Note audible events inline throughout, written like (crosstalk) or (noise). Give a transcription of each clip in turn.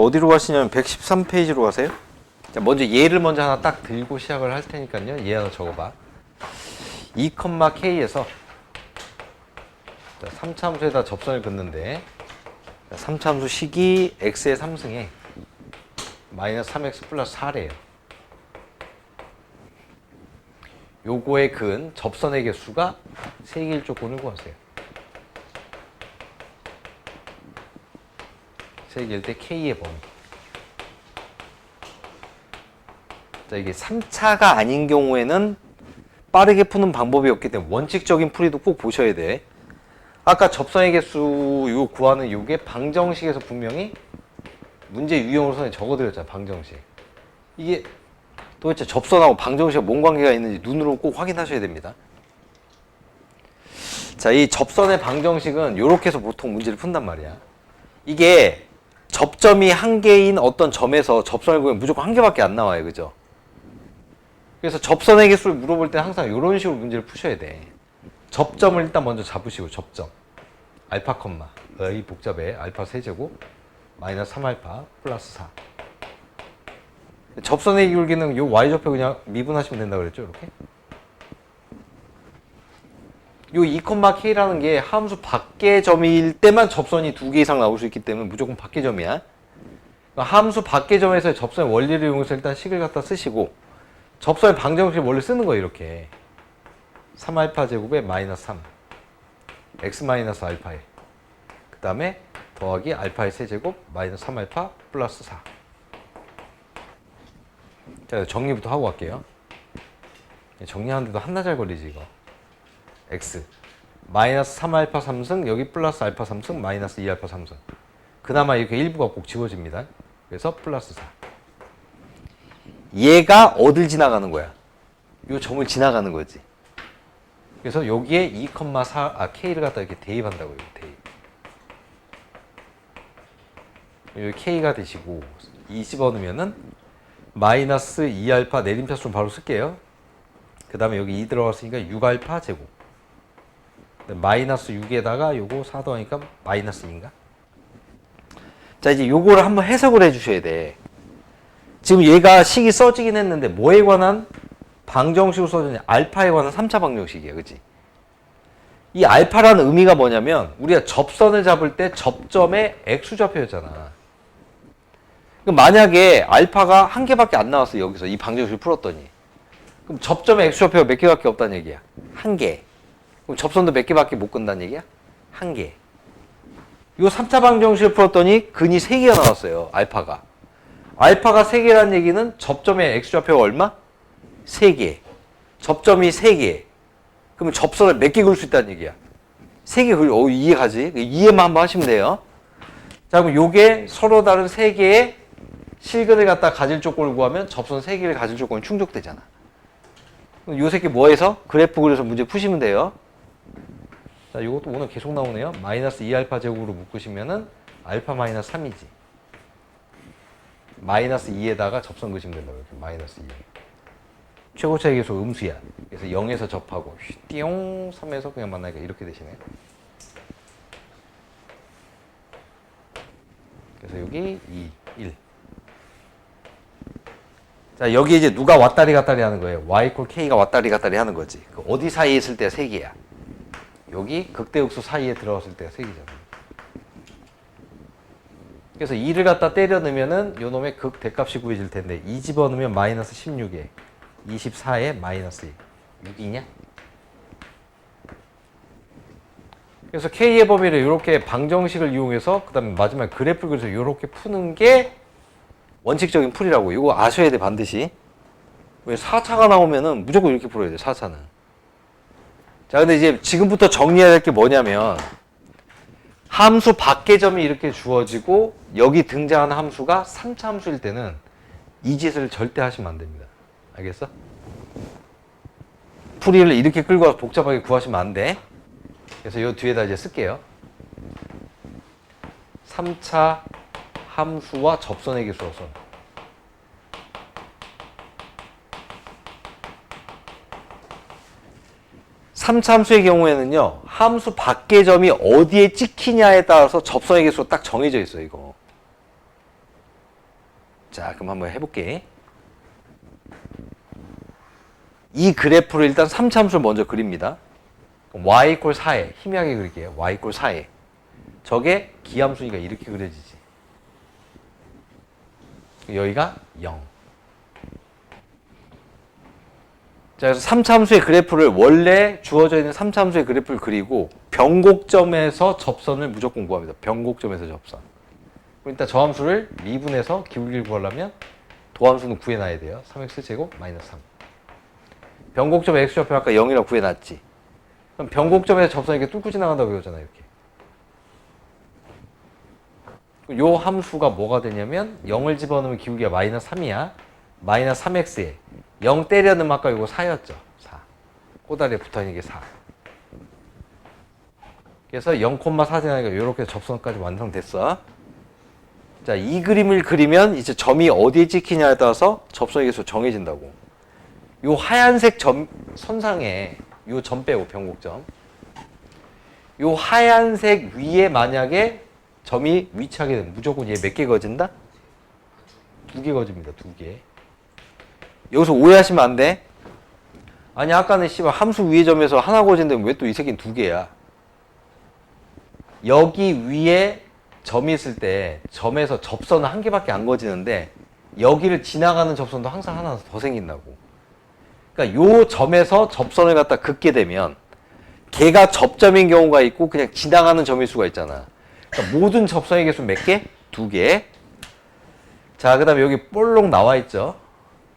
어디로 가시냐면 113페이지로 가세요. 자, 먼저 얘를 먼저 하나 딱 들고 시작을 할 테니까요. 얘 하나 적어봐. 2,k에서 3차함수에다 접선을 긋는데 3차함수 식이 x의 3승에 마이너스 3x 플러스 4래요. 요거의 근 접선의 개수가 세개일 조건을 구하세요. 세개일 때 k의 범위. 자, 이게 3차가 아닌 경우에는 빠르게 푸는 방법이 없기 때문에 원칙적인 풀이도 꼭 보셔야 돼. 아까 접선의 개수 요 구하는 요게 방정식에서 분명히 문제 유형으로 선에 적어드렸잖아, 방정식. 이게 도대체 접선하고 방정식에 뭔 관계가 있는지 눈으로 꼭 확인하셔야 됩니다. 자, 이 접선의 방정식은 이렇게 해서 보통 문제를 푼단 말이야. 이게 접점이 한 개인 어떤 점에서 접선을 구하면 무조건 한 개밖에 안 나와요. 그죠? 그래서 접선의 개수를 물어볼 때 항상 이런 식으로 문제를 푸셔야 돼. 접점을 일단 먼저 잡으시고 접점. 알파 컴마. 이 복잡해. 알파 세제곱 마이너스 3알파 플러스 4. 접선의 기울기는 요 y좌표 그냥 미분하시면 된다 그랬죠, 이렇게. 요 2,k라는 게 함수 밖의 점일 때만 접선이 두 개 이상 나올 수 있기 때문에 무조건 밖의 점이야. 그러니까 함수 밖의 점에서 접선의 원리를 이용해서 일단 식을 갖다 쓰시고 접선의 방정식 원래 쓰는 거예요, 이렇게. 3알파 제곱에 마이너스 3. x 마이너스 알파에. 그 다음에 더하기 알파의 세제곱 마이너스 3알파 플러스 4. 자, 정리부터 하고 갈게요. 정리하는데도 한나절 걸리지, 이거. X. 마이너스 3알파 3승, 여기 플러스 알파 3승, 마이너스 2알파 3승. 그나마 이렇게 일부가 꼭 지워집니다. 그래서 플러스 4. 얘가 어딜 지나가는 거야? 요 점을 지나가는 거지. 그래서 여기에 2,4, 아, k를 갖다 이렇게 대입한다고요, 대입. 여기 k가 되시고, 2 집어넣으면은 마이너스 2알파 내림차수로 바로 쓸게요. 그 다음에 여기 2 들어갔으니까 6알파 제곱. 마이너스 6에다가 요거 4 더하니까 마이너스 2인가? 자, 이제 요거를 한번 해석을 해 주셔야 돼. 지금 얘가 식이 써지긴 했는데 뭐에 관한 방정식으로 써졌냐? 알파에 관한 3차 방정식이야. 그치? 이 알파라는 의미가 뭐냐면 우리가 접선을 잡을 때 접점의 x좌표였잖아. 만약에 알파가 한 개밖에 안 나왔어 여기서 이 방정식을 풀었더니 그럼 접점의 x좌표가 몇 개밖에 없다는 얘기야. 한 개. 그럼 접선도 몇 개밖에 못 끈다는 얘기야? 한 개. 요 3차 방정식을 풀었더니 근이 3개가 나왔어요. 알파가. 알파가 3개라는 얘기는 접점의 x좌표가 얼마? 3개. 접점이 3개. 그러면 접선을 몇 개 그을 수 있다는 얘기야? 3개 그리, 어, 이해가지? 이해만 한번 하시면 돼요. 자, 그럼 요게 서로 다른 3개의 실근을 갖다 가질 조건을 구하면 접선 3개를 가질 조건이 충족되잖아. 요 새끼 뭐해서? 그래프 그려서 문제 푸시면 돼요. 자, 이것도 오늘 계속 나오네요. 마이너스 2알파 제곱으로 묶으시면은 알파 마이너스 3이지. 마이너스 2에다가 접선 그시면 된다고 이렇게 마이너스 2. 최고차의 계수 음수야. 그래서 0에서 접하고 띠용 3에서 그냥 만나니까 이렇게 되시네. 그래서 여기 2, 1. 자, 여기 이제 누가 왔다리 갔다리 하는 거예요. y 이퀄 k가 왔다리 갔다리 하는 거지. 그 어디 사이에 있을 때가 3개야. 여기 극대역수 사이에 들어갔을 때가 3개잖아. 그래서 2를 갖다 때려 넣으면은 요 놈의 극 대값이 구해질 텐데 2 집어넣으면 마이너스 16에 24에 마이너스 2. 6이냐? 그래서 K의 범위를 이렇게 방정식을 이용해서 그 다음에 마지막에 그래프를 그려서 이렇게 푸는 게 원칙적인 풀이라고 이거 아셔야 돼 반드시 왜 4차가 나오면은 무조건 이렇게 풀어야 돼 4차는 자, 근데 이제 지금부터 정리해야 될 게 뭐냐면 함수 밖의 점이 이렇게 주어지고 여기 등장한 함수가 3차 함수일 때는 이 짓을 절대 하시면 안 됩니다. 알겠어? 풀이를 이렇게 끌고 와서 복잡하게 구하시면 안 돼. 그래서 요 뒤에다 이제 쓸게요. 3차 함수와 접선의 계수로서 3차함수의 경우에는요. 함수 밖의 점이 어디에 찍히냐에 따라서 접선의 개수가 딱 정해져 있어요. 이거. 자 그럼 한번 해볼게. 이 그래프를 일단 3차함수를 먼저 그립니다. y 이퀄 4에 희미하게 그릴게요. y 이퀄 4에 저게 기함수니까 이렇게 그려지지. 여기가 0. 자, 그래서 3참수의 그래프를 원래 주어져 있는 3참수의 그래프를 그리고 변곡점에서 접선을 무조건 구합니다. 변곡점에서 접선. 일단 저 함수를 미분해서 기울기를 구하려면 도함수는 구해놔야 돼요. 3x 제곱 마이너스 3. 변곡점 x좌표 아까 0이라고 구해놨지. 그럼 변곡점에서 접선이 이렇게 뚫고 지나간다고 배웠잖아 이렇게. 요 함수가 뭐가 되냐면 0을 집어넣으면 기울기가 마이너스 3이야. 마이너스 3x에 0 때려 넣으면 아까 이거 4였죠. 4. 꼬다리에 붙어있는 게 4. 그래서 0,4지나니까 이렇게 접선까지 완성됐어. 자, 이 그림을 그리면 이제 점이 어디에 찍히냐에 따라서 접선의 개수 정해진다고. 요 하얀색 점 선상에 요 점 빼고 변곡점. 요 하얀색 위에 만약에 점이 위치하게 되면 무조건 얘 몇 개 거진다? 두 개 거집니다. 두 개. 여기서 오해하시면 안 돼. 아니 아까는 씨발 함수 위의 점에서 하나 거진데 왜 또 이 새끼는 두 개야? 여기 위에 점이 있을 때 점에서 접선은 한 개밖에 안 거지는데 여기를 지나가는 접선도 항상 하나 더 생긴다고. 그러니까 요 점에서 접선을 갖다 긋게 되면 걔가 접점인 경우가 있고 그냥 지나가는 점일 수가 있잖아. 그러니까 모든 접선의 개수 몇 개? 두 개. 자, 그 다음에 여기 볼록 나와 있죠.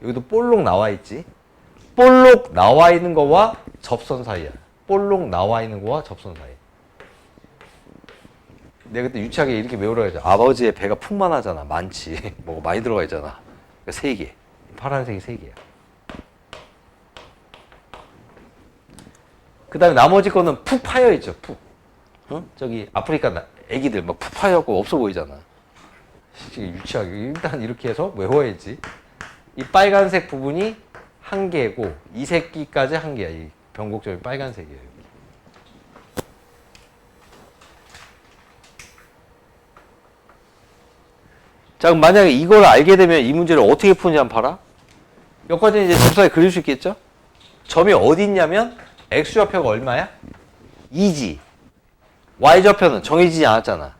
여기도 볼록 나와 있지. 볼록 나와 있는 거와 접선 사이야. 볼록 나와 있는 거와 접선 사이. 내가 그때 유치하게 이렇게 외우라고 했죠. 아버지의 배가 풍만하잖아. 많지. (laughs) 뭐가 많이 들어가 있잖아. 그러니까 세 개. 파란색이 세 개야. 그 다음에 나머지 거는 푹 파여 있죠. 푹. 어? 저기 아프리카 나- 애기들 막 푹 파여갖고 없어 보이잖아. 유치하게. 일단 이렇게 해서 외워야지. 이 빨간색 부분이 한 개고 이 새끼까지 한 개야. 이 변곡점이 빨간색이에요. 자, 그럼 만약에 이걸 알게 되면 이 문제를 어떻게 푸는지 한번 봐라. 여기까지 이제 접사에 그릴 수 있겠죠? 점이 어디 있냐면 x좌표가 얼마야? 2지. y좌표는 정해지지 않았잖아.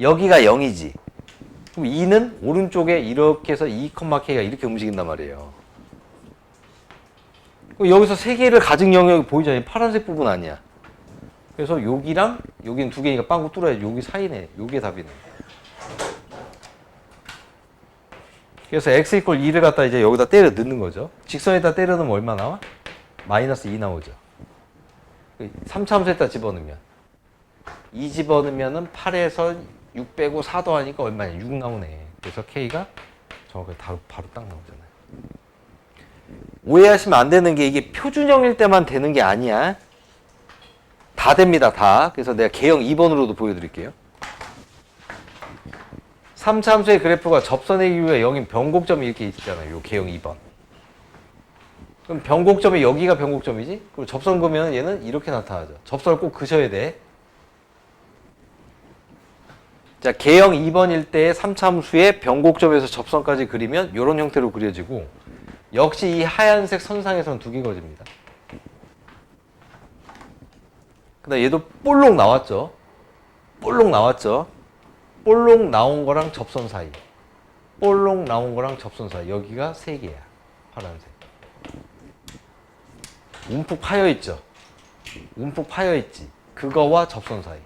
여기가 0이지. 그럼 2는 오른쪽에 이렇게 해서 2,k가 이렇게 움직인단 말이에요. 여기서 세 개를 가진 영역이 보이잖아요. 파란색 부분 아니야. 그래서 여기랑 여기는 두 개니까 빵꾸 뚫어야지. 여기 사이네. 요게 답이네. 그래서 x 이퀄 2를 갖다 이제 여기다 때려 넣는 거죠. 직선에다 때려 넣으면 얼마 나와? 마이너스 2 나오죠. 3차함수에다 집어넣으면 2 집어넣으면은 8에서 6 빼고 4 더하니까 얼마냐? 6 나오네. 그래서 k가 정확하게 다, 바로 딱 나오잖아요. 오해하시면 안 되는 게 이게 표준형일 때만 되는 게 아니야. 다 됩니다, 다. 그래서 내가 개형 2번으로도 보여드릴게요. 3참수의 그래프가 접선의 기울기가 0인 변곡점이 이렇게 있잖아요. 요 개형 2번. 그럼 변곡점이 여기가 변곡점이지? 그리고 접선 보면 얘는 이렇게 나타나죠. 접선을 꼭 그셔야 돼. 자, 개형 2번일 때의 3참수의 변곡점에서 접선까지 그리면 이런 형태로 그려지고 역시 이 하얀색 선상에서는 두개 거집니다. 그다음 얘도 볼록 나왔죠. 볼록 나왔죠. 볼록 나온 거랑 접선 사이. 볼록 나온 거랑 접선 사이. 여기가 세 개야. 파란색. 움푹 파여 있죠. 움푹 파여 있지. 그거와 접선 사이.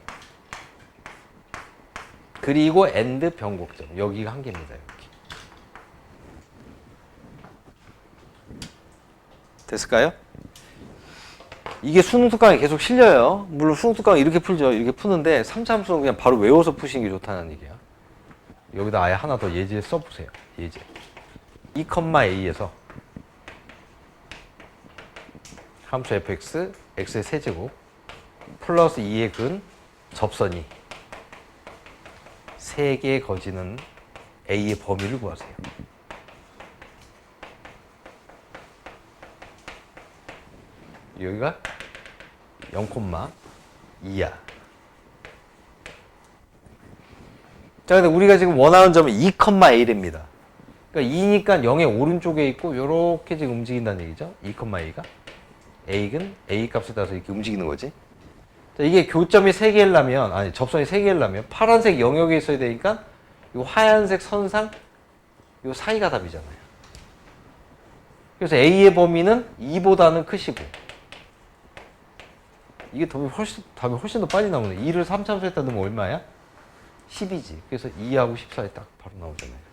그리고 엔드 변곡점. 여기가 한 개입니다. 여기. 됐을까요? 이게 수능 특강에 계속 실려요. 물론 수능 특강 이렇게 풀죠. 이렇게 푸는데 3참수는 그냥 바로 외워서 푸시는 게 좋다는 얘기야. 여기다 아예 하나 더 예제 써보세요. 예제. 2,a에서 함수 fx, x의 세제곱 플러스 2의 근 접선이 3개 거지는 a의 범위를 구하세요. 여기가 0,2야. 자, 근데 우리가 지금 원하는 점은 2,A입니다. 그러니까 2니까 0의 오른쪽에 있고 이렇게 지금 움직인다는 얘기죠. 2,A가. A는 A 값에 따라서 이렇게 움직이는 거지. 자, 이게 교점이 3개려면 아니 접선이 3개려면 파란색 영역에 있어야 되니까 이 하얀색 선상 이 사이가 답이잖아요. 그래서 A의 범위는 2보다는 크시고 이게 답이 훨씬 답이 훨씬 더 빨리 나오네. 2를 3참수에다 넣으면 얼마야? 10이지. 그래서 2하고 10 사이 딱 바로 나오잖아요.